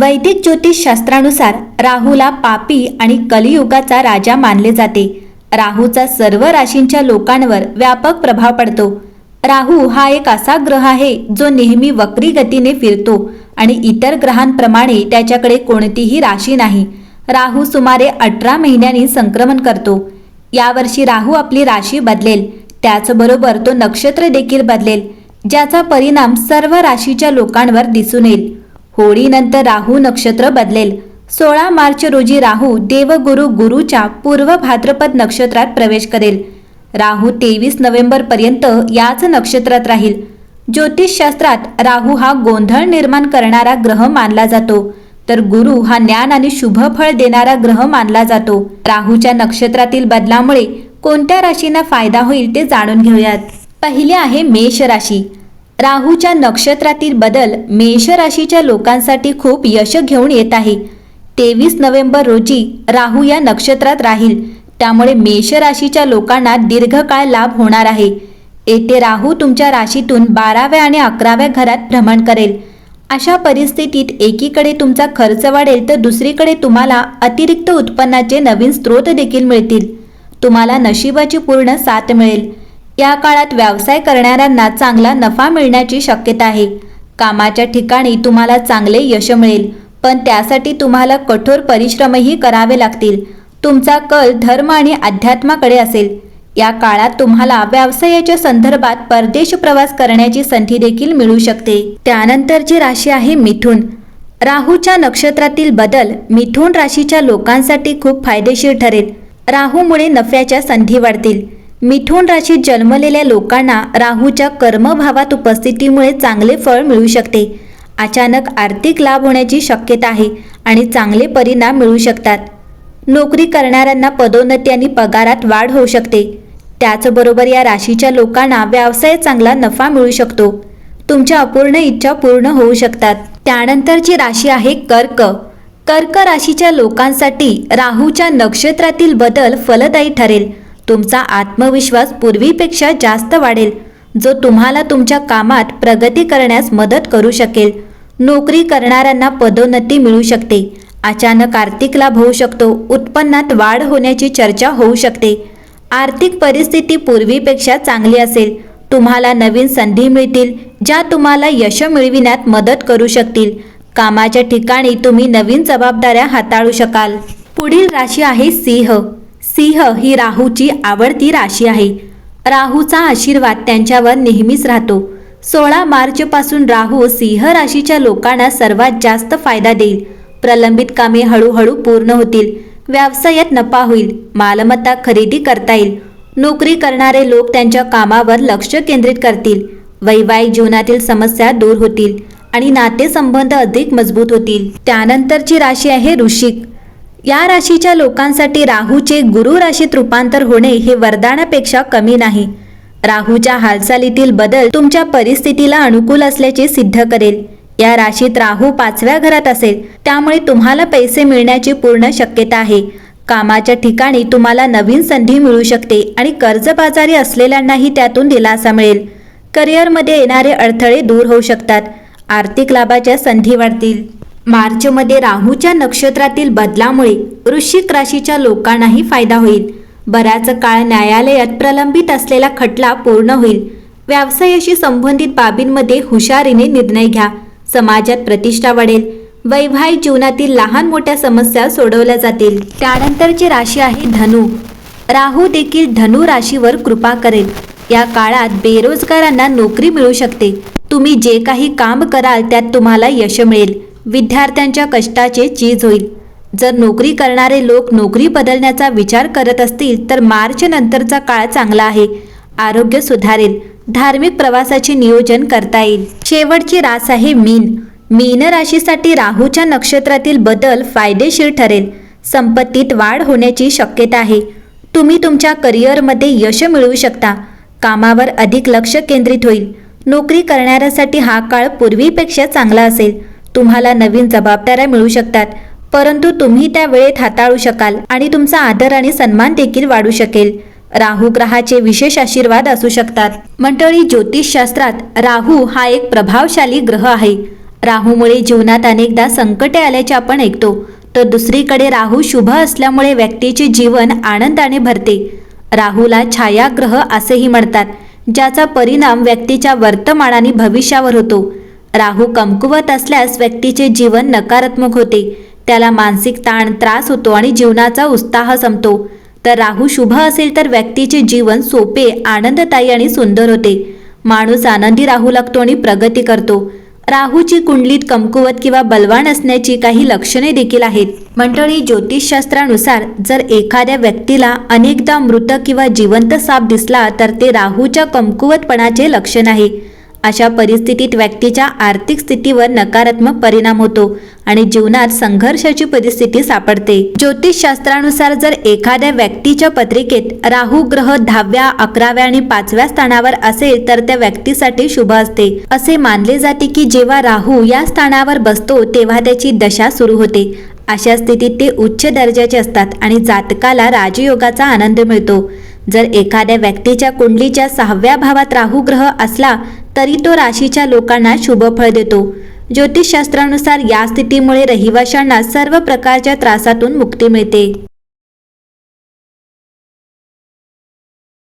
वैदिक ज्योतिष शास्त्रानुसार राहूला पापी आणि कलियुगाचा राजा मानले जाते. राहूचा सर्व राशींच्या लोकांवर व्यापक प्रभाव पडतो. राहू हा एक असा ग्रह आहे जो नेहमी वक्री गतीने फिरतो आणि इतर ग्रहांप्रमाणे त्याच्याकडे कोणतीही राशी नाही. राहू सुमारे अठरा महिन्यांनी संक्रमण करतो. यावर्षी राहू आपली राशी बदलेल. त्याचबरोबर तो नक्षत्र देखील बदलेल ज्याचा परिणाम सर्व राशीच्या लोकांवर दिसून येईल. होळीनंतर राहू नक्षत्र बदलेल. सोळा मार्च रोजी राहू देवगुरु गुरुच्या पूर्व भाद्रपद नक्षत्रात प्रवेश करेल. राहू तेवीस नोव्हेंबर पर्यंत याच नक्षत्रात राहील. ज्योतिषशास्त्रात राहू हा गोंधळ निर्माण करणारा ग्रह मानला जातो. तर गुरु हा ज्ञान आणि शुभ फळ देणारा ग्रह मानला जातो. राहूच्या नक्षत्रातील बदलामुळे कोणत्या राशींना फायदा होईल ते जाणून घेऊयात. पहिले आहे मेष राशी. राहूच्या नक्षत्रातील बदल मेष राशीच्या लोकांसाठी खूप यश घेऊन येत आहे. तेवीस नोव्हेंबर रोजी राहू या नक्षत्रात राहील. त्यामुळे मेष राशीच्या लोकांना दीर्घकाळ लाभ होणार आहे. येथे राहू तुमच्या राशीतून बाराव्या आणि अकराव्या घरात भ्रमण करेल. अशा परिस्थितीत एकीकडे तुमचा खर्च वाढेल तर दुसरीकडे तुम्हाला अतिरिक्त उत्पन्नाचे नवीन स्रोत देखील मिळतील. तुम्हाला नशिबाची पूर्ण साथ मिळेल. या काळात व्यवसाय करणाऱ्यांना चांगला नफा मिळण्याची शक्यता आहे. कामाच्या ठिकाणी तुम्हाला चांगले यश मिळेल पण त्यासाठी तुम्हाला कठोर परिश्रमही करावे लागतील. तुमचा कल धर्म आणि अध्यात्माकडे असेल. या काळात तुम्हाला व्यवसायाच्या संदर्भात परदेश प्रवास करण्याची संधी देखील मिळू शकते. त्यानंतरची राशी आहे मिथुन. राहूच्या नक्षत्रातील बदल मिथुन राशीच्या लोकांसाठी खूप फायदेशीर ठरेल. राहूमुळे नफ्याच्या संधी वाढतील. मिथुन राशीत जन्मलेल्या लोकांना राहूच्या कर्मभावात उपस्थितीमुळे चांगले फळ मिळू शकते. अचानक आर्थिक लाभ होण्याची शक्यता आहे आणि चांगले परिणाम मिळू शकतात. नोकरी करणाऱ्यांना पदोन्नती आणि पगारात वाढ होऊ शकते. त्याचबरोबर या राशीच्या लोकांना व्यवसायात चांगला नफा मिळू शकतो. तुमच्या अपूर्ण इच्छा पूर्ण होऊ शकतात. त्यानंतरची राशी आहे कर्क. कर्क राशीच्या लोकांसाठी राहूच्या नक्षत्रातील बदल फलदायी ठरेल. तुमचा आत्मविश्वास पूर्वीपेक्षा जास्त वाढेल जो तुम्हाला तुमच्या कामात प्रगती करण्यास मदत करू शकेल. नोकरी करणाऱ्यांना पदोन्नती मिळू शकते. अचानक आर्थिक लाभ होऊ शकतो. उत्पन्नात वाढ होण्याची चर्चा होऊ शकते. आर्थिक परिस्थिती पूर्वीपेक्षा चांगली असेल. तुम्हाला नवीन संधी मिळतील ज्या तुम्हाला यश मिळविण्यात मदत करू शकतील. कामाच्या ठिकाणी तुम्ही नवीन जबाबदाऱ्या हाताळू शकाल. पुढील राशी आहे सिंह. सिंह ही राहूची आवडती राशी आहे. राहूचा आशीर्वाद त्यांच्यावर नेहमीच राहतो. सोळा मार्चपासून राहू सिंह राशीच्या लोकांना सर्वात जास्त फायदा देईल. प्रलंबित कामे हळूहळू पूर्ण होतील. व्यवसायात नफा होईल. मालमत्ता खरेदी करता येईल. नोकरी करणारे लोक त्यांच्या कामावर लक्ष केंद्रित करतील. वैवाहिक जीवनातील समस्या दूर होतील आणि नातेसंबंध अधिक मजबूत होतील. त्यानंतरची राशी आहे ऋषिक. या राशीच्या लोकांसाठी राहूचे गुरु राशीत रूपांतर होणे हे वरदानापेक्षा कमी नाही. राहूच्या हालचालीतील बदल तुमच्या परिस्थितीला अनुकूल असल्याचे सिद्ध करेल. या राशीत राहू पाचव्या घरात असेल त्यामुळे तुम्हाला पैसे मिळण्याची पूर्ण शक्यता आहे. कामाच्या ठिकाणी तुम्हाला नवीन संधी मिळू शकते आणि कर्जबाजारी असलेल्यांनाही त्यातून दिलासा मिळेल. करिअरमध्ये येणारे अडथळे दूर होऊ शकतात. आर्थिक लाभाच्या संधी वाढतील. मार्चमध्ये राहूच्या नक्षत्रातील बदलामुळे वृश्चिक राशीच्या लोकांनाही फायदा होईल. बराच काळ न्यायालयात प्रलंबित असलेला खटला पूर्ण होईल. व्यवसायाशी संबंधित बाबींमध्ये हुशारीने निर्णय घ्या. समाजात प्रतिष्ठा वाढेल. वैवाहिक जीवनातील लहान मोठ्या समस्या सोडवल्या जातील. त्यानंतरची राशी आहे धनु. राहू देखील धनु राशीवर कृपा करेल. या काळात बेरोजगारांना नोकरी मिळू शकते. तुम्ही जे काही काम कराल त्यात तुम्हाला यश मिळेल. विद्यार्थ्यांच्या कष्टाचे चीज होईल. जर नोकरी करणारे लोक नोकरी बदलण्याचा विचार करत असतील तर मार्च नंतरचा काळ चांगला आहे. आरोग्य सुधारेल. धार्मिक प्रवासाचे नियोजन करता येईल. शेवटची रास आहे मीन. मीन राशीसाठी राहूच्या नक्षत्रातील बदल फायदेशीर ठरेल. संपत्तीत वाढ होण्याची शक्यता आहे. तुम्ही तुमच्या करिअरमध्ये यश मिळवू शकता. कामावर अधिक लक्ष केंद्रित होईल. नोकरी करणाऱ्यासाठी हा काळ पूर्वीपेक्षा चांगला असेल. तुम्हाला नवीन जबाबदाऱ्या मिळू शकतात परंतु तुम्ही त्या वेळेत हाताळू शकाल आणि तुमचा आदर आणि सन्मान देखील वाढू शकेल. राहू ग्रहाचे विशेष आशीर्वाद असू शकतात. मंडळी ज्योतिषशास्त्रात राहू हा एक प्रभावशाली ग्रह आहे. राहूमुळे जीवनात अनेकदा संकटे आल्याचे आपण ऐकतो तर दुसरीकडे राहू शुभ असल्यामुळे व्यक्तीचे जीवन आनंदाने भरते. राहूला छायाग्रह असेही म्हणतात ज्याचा परिणाम व्यक्तीच्या वर्तमान आणि भविष्यावर होतो. राहू कमकुवत असल्यास व्यक्तीचे जीवन नकारात्मक होते. त्याला मानसिक ताण त्रास होतो आणि जीवनाचा उत्साह संपतो. तर राहू शुभ असेल तर व्यक्तीचे जीवन सोपे आनंददायी आणि सुंदर होते. माणूस आनंदी राहू लागतो आणि प्रगती करतो. राहूची कुंडलीत कमकुवत किंवा बलवान असण्याची काही लक्षणे देखील आहेत. मंडळी ज्योतिषशास्त्रानुसार जर एखाद्या व्यक्तीला अनेकदा मृत किंवा जिवंत साप दिसला तर ते राहूच्या कमकुवतपणाचे लक्षण आहे. अशा परिस्थितीत व्यक्तीच्या आर्थिक स्थितीवर नकारात्मक परिणाम होतो आणि जीवनात संघर्षाची परिस्थिती सापडते. ज्योतिषशास्त्रानुसार जर एखाद्या व्यक्तीच्या पत्रिकेत राहू ग्रह दहाव्या अकराव्या आणि पाचव्या स्थानावर असेल तर त्या व्यक्तीसाठी शुभ असते. असे मानले जाते की जेव्हा राहू या स्थानावर बसतो तेव्हा त्याची दशा सुरू होते. अशा स्थितीत ते उच्च दर्जाचे असतात आणि जातकाला राजयोगाचा आनंद मिळतो. जर एखाद्या व्यक्तीच्या कुंडलीच्या सहाव्या भावात राहू ग्रह असला तरी तो राशीच्या लोकांना शुभ फळ देतो. ज्योतिषशास्त्रानुसार या स्थितीमुळे रहिवाशांना सर्व प्रकारच्या त्रासातून मुक्ती मिळते.